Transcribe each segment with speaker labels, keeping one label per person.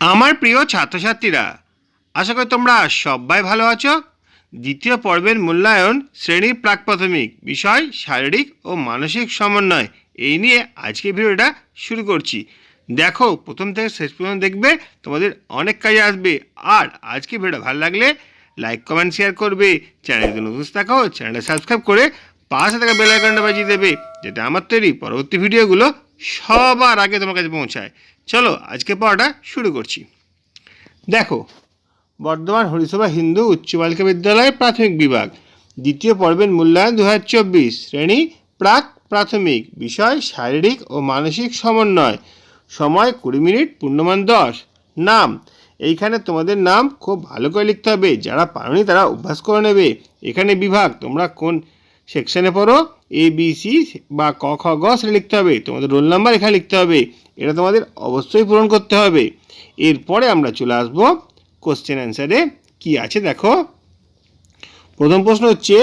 Speaker 1: আমার প্রিয় ছাত্রছাত্রীরা, আশা করি তোমরা সবাই ভালো আছো। দ্বিতীয় পর্বের মূল্যায়ন শ্রেণি প্রাক প্রাথমিক বিষয়, শারীরিক ও মানসিক সমন্বয় এই নিয়ে আজকে ভিডিওটা শুরু করছি। দেখো, প্রথম থেকে শেষ পর্যন্ত দেখবে তোমাদের অনেক কাজে আসবে। আর আজকে ভিডিওটা ভালো লাগলে লাইক কমেন্ট শেয়ার করবে। চ্যানেল যদি নতুন থাকো, চ্যানেলটা সাবস্ক্রাইব করে পাশে থাকা বেল আইকনটা বাজিয়ে দেবে যাতে আমার তৈরি পরবর্তী ভিডিওগুলো সবার আগে তোমার কাছে পৌঁছায়। চলো, আজকে পড়াটা শুরু করছি। দেখো, বর্ধমান হরিসভা হিন্দু উচ্চ বালিকা বিদ্যালয় প্রাথমিক বিভাগ। দ্বিতীয় পর্বের মূল্যায়ন দু হাজার চব্বিশ। শ্রেণি, প্রাক, প্রাথমিক। বিষয়, শারীরিক ও মানসিক সমন্বয়। সময়, কুড়ি মিনিট, পূর্ণমান দশ। নাম, এইখানে তোমাদের নাম খুব ভালো করে লিখতে হবে। যারা পারোনি তারা অভ্যাস করে নেবে। এখানে বিভাগ, তোমরা কোন সেকশনে পড়ো এ বি সি বা ক, খ, গ, সেটা লিখতে হবে। তোমাদের রোল নাম্বার এখানে লিখতে হবে। এটা তোমাদের অবশ্যই পূরণ করতে হবে। এরপরে আমরা চলে আসব কোশ্চেন অ্যান্সারে কি আছে দেখো? প্রথম প্রশ্ন হচ্ছে,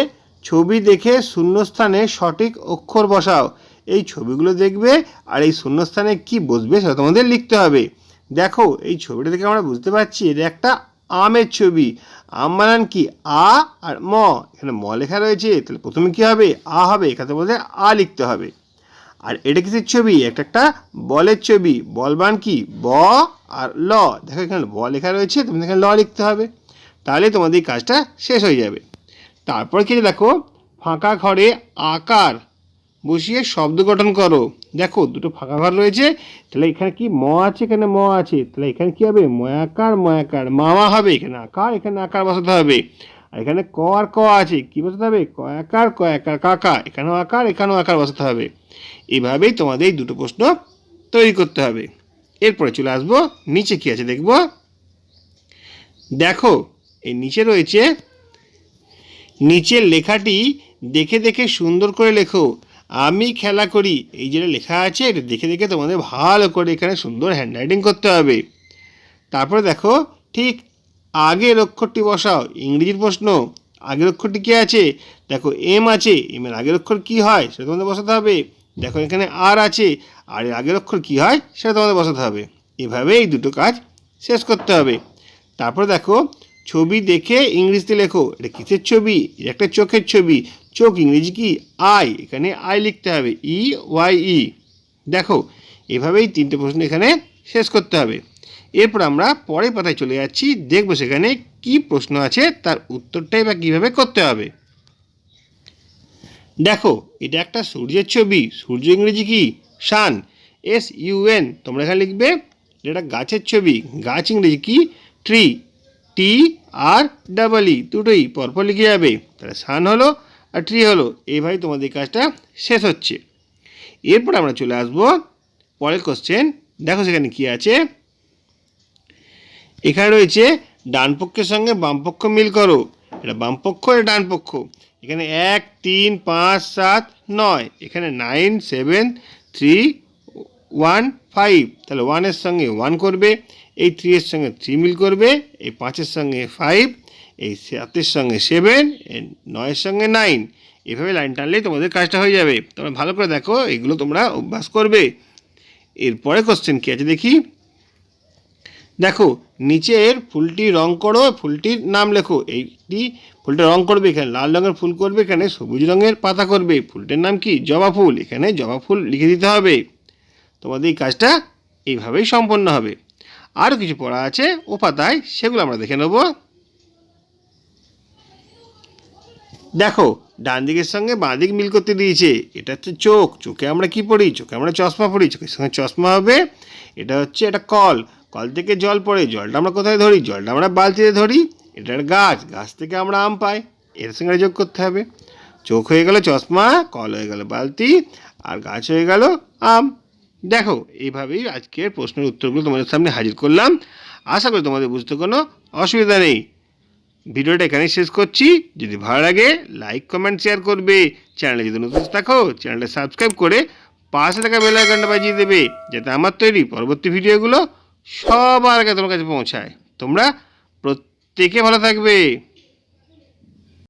Speaker 1: ছবি দেখে শূন্যস্থানে সঠিক অক্ষর বসাও। এই ছবিগুলো দেখবে আর এই শূন্যস্থানে কি বসবে সেটা তোমাদের লিখতে হবে। দেখো, এই ছবিটা দেখে আমরা বুঝতে পারছি, এটা একটা আমের ছবি, আম বানান কি? আ আর ম। এখানে ম লেখা রয়েছে, তাহলে প্রথমে কি হবে? আ হবে, এখানে বলতে আ লিখতে হবে। আর এটা কিসের ছবি? একটা একটা বলের ছবি। বল বান কি? ব আর ল। দেখো এখানে ব লেখা রয়েছে, তুমি এখানে ল লিখতে হবে। তাহলে তোমাদের এই কাজটা শেষ হয়ে যাবে। তারপর কি দেখো? ফাঁকা ঘরে আকার। বসিয়ে শব্দ গঠন করো। দেখো, দুটো ফাঁকা ঘর রয়েছে। তাহলে এখানে কি ম আছে, এখানে ম আছে? তাহলে এখানে কি হবে? ময়াকার ময়াকার। মামা হবে, এখানে আকার এখানে আকার বসাতে হবে। আর এখানে ক আর ক আছে, কি বসাতে হবে? কয়াকার কয়াকার কাকা এখানেও আকার এখানেও আকার বসাতে হবে। এভাবেই তোমাদের এই দুটো প্রশ্ন তৈরি করতে হবে। এরপরে চলে আসব, নিচে কি আছে দেখব? দেখো, এই নিচে রয়েছে, নিচের লেখাটি দেখে দেখে সুন্দর করে লেখো। আমি খেলা করি। এই যেটা লেখা আছে, এটা দেখে দেখে তোমাদের ভালো করে এখানে সুন্দর হ্যান্ডরাইটিং করতে হবে। তারপরে দেখো, ঠিক আগের অক্ষরটি বসাও, ইংরেজির প্রশ্ন। আগের অক্ষরটি কী আছে? দেখো এম আছে। এম এর আগের অক্ষর কী হয়? সেটা তোমাদের বসাতে হবে। দেখো, এখানে আর আছে। আর এর আগের অক্ষর কী হয়? সেটা তোমাদের বসাতে হবে। এভাবে এই দুটো কাজ শেষ করতে হবে। তারপর দেখো, ছবি দেখে ইংরেজিতে লেখো। এটা কিসের ছবি? একটা চোখের ছবি। চোখ ইংরেজি কি? আই। এখানে আই লিখতে হবে। E, Y, E. দেখো, এভাবেই তিনটে প্রশ্ন এখানে শেষ করতে হবে। এরপর আমরা পরের পাতায় চলে যাচ্ছি। দেখব সেখানে কি প্রশ্ন আছে, তার উত্তরটাই বা কীভাবে করতে হবে। দেখো, এটা একটা সূর্যের ছবি। সূর্য ইংরেজি কি? সান এস ইউএন তোমরা এখানে লিখবে, এটা গাছের ছবি। গাছ ইংরেজি কি? ট্রি। টি আর ডাবল ই দুটোই পরপর লিখে যাবে। তাহলে সান হলো আর ট্রি হলো এইভাবে তোমাদের কাজটা শেষ হচ্ছে। এরপর আমরা চলে আসব পরের কোশ্চেন দেখো সেখানে কি আছে? এখানে রয়েছে, ডান পক্ষের সঙ্গে বামপক্ষ মিল করো। এটা বামপক্ষ এটা ডান পক্ষ। এখানে এক, তিন, পাঁচ, সাত, নয়। এখানে nine seven three one, five. তাহলে ওয়ানের সঙ্গে ওয়ান করবে, এই থ্রি এর সঙ্গে থ্রি মিল করবে, এই পাঁচের সঙ্গে ফাইভ, এই সাতের সঙ্গে সেভেন নয়ের সঙ্গে নাইন। এভাবে লাইন টানলেই তোমাদের কাজটা হয়ে যাবে। তোমরা ভালো করে দেখো, এগুলো তোমরা অভ্যাস করবে। এরপরে কোশ্চেন কী আছে দেখি? দেখো, নিচের ফুলটি রং করো, ফুলটির নাম লেখো। এইটি ফুলটা রং করবে এখানে, লাল রঙের ফুল করবে, এখানে সবুজ রঙের পাতা করবে। ফুলটির নাম কি? জবা ফুল। এখানে জবা ফুল লিখে দিতে হবে। তোমাদের এই কাজটা এইভাবেই সম্পন্ন হবে। আরও কিছু পড়া আছে ও পাতায় সেগুলো আমরা দেখে নেব। দেখো, ডান দিকের সঙ্গে বাঁ দিক মিল করতে দিয়েছে। এটা হচ্ছে চোখ। চোখে আমরা কি পড়ি? চোখে আমরা চশমা পড়ি। চোখের সঙ্গে চশমা হবে। এটা হচ্ছে এটা কল। কল থেকে জল পড়ে। জলটা আমরা কোথায় ধরি? জলটা আমরা বালতিতে ধরি। এটার গাছ। গাছ থেকে আমরা আম পাই। এর সঙ্গে যোগ করতে হবে। চোখ হয়ে গেল চশমা, কল হয়ে গেল বালতি, আর গাছ হয়ে গেল আম। দেখো, এইভাবেই আজকের প্রশ্নের উত্তরগুলো তোমাদের সামনে হাজির করলাম। আশা করি তোমাদের বুঝতে কোনো অসুবিধা নেই। ভিডিওটা এখানেই শেষ করছি। যদি ভালো লাগে লাইক কমেন্ট শেয়ার করবে। চ্যানেলে যদি নতুন থাকো চ্যানেলটা সাবস্ক্রাইব করে পাশে থাকা বেল আইকনটা বাজিয়ে দেবে, যাতে আমার তৈরি পরবর্তী ভিডিওগুলো সবার আগে তোমার কাছে পৌঁছায়। তোমরা প্রত্যেকে ভালো থাকবে।